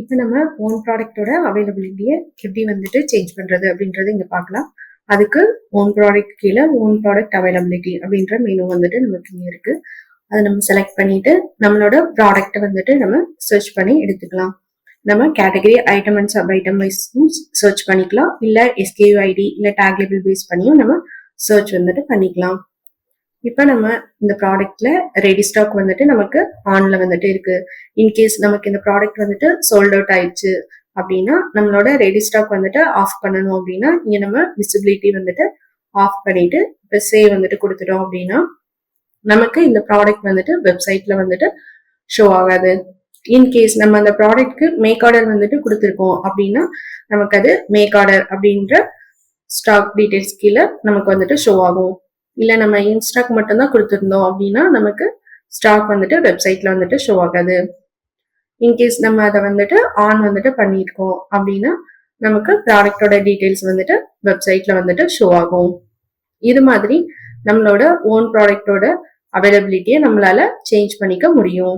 இப்போ நம்ம ஓன் ப்ராடக்டோட அவைலபிலிட்டியை எப்படி வந்துட்டு சேஞ்ச் பண்ணுறது அப்படின்றது இங்கே பார்க்கலாம். அதுக்கு ஓன் ப்ராடக்ட் கீழே ஓன் ப்ராடக்ட் அவைலபிலிட்டி அப்படின்ற மெனு வந்துட்டு நமக்கு இங்கே இருக்குது அதை நம்ம செலக்ட் பண்ணிட்டு நம்மளோட ப்ராடக்ட்டை வந்துட்டு நம்ம சர்ச் பண்ணி எடுத்துக்கலாம். நம்ம category item and sub item வைஸும் சர்ச் பண்ணிக்கலாம். இல்லை எஸ்கேயூ ஐடி இல்லை டேக் லேபிள் பேஸ் பண்ணியும் நம்ம சர்ச் வந்துட்டு பண்ணிக்கலாம். இப்போ நம்ம இந்த ப்ராடக்ட்ல ரெடி ஸ்டாக் வந்துட்டு நமக்கு ஆன்ல வந்துட்டு இருக்கு. இன்கேஸ் நமக்கு இந்த ப்ராடக்ட் வந்துட்டு சோல்ட் அவுட் ஆயிடுச்சு அப்படின்னா நம்மளோட ரெடி ஸ்டாக் வந்துட்டு ஆஃப் பண்ணணும் அப்படின்னா இங்க நம்ம விசிபிலிட்டி வந்துட்டு ஆஃப் பண்ணிட்டு இப்போ சேவ் வந்துட்டு கொடுத்துட்டோம் அப்படின்னா நமக்கு இந்த ப்ராடக்ட் வந்துட்டு வெப்சைட்ல வந்துட்டு ஷோ ஆகாது. இன்கேஸ் நம்ம அந்த ப்ராடக்ட்க்கு மேக் ஆர்டர் வந்துட்டு கொடுத்துருக்கோம் அப்படின்னா நமக்கு அது மேக் ஆர்டர் அப்படின்ற ஸ்டாக் டீடைல்ஸ் கீழே நமக்கு வந்துட்டு ஷோ ஆகும். இல்லை நம்ம இன்ஸ்டாக் மட்டும்தான் கொடுத்துருந்தோம் அப்படின்னா நமக்கு ஸ்டாக் வந்துட்டு வெப்சைட்ல வந்துட்டு ஷோ ஆகாது. இன்கேஸ் நம்ம அதை வந்துட்டு ஆன் வந்துட்டு பண்ணியிருக்கோம் அப்படின்னா நமக்கு ப்ராடக்டோட டீடைல்ஸ் வந்துட்டு வெப்சைட்ல வந்துட்டு ஷோ ஆகும். இது மாதிரி நம்மளோட ஓன் ப்ராடக்டோட அவைலபிலிட்டியை நம்மளால சேஞ்ச் பண்ணிக்க முடியும்.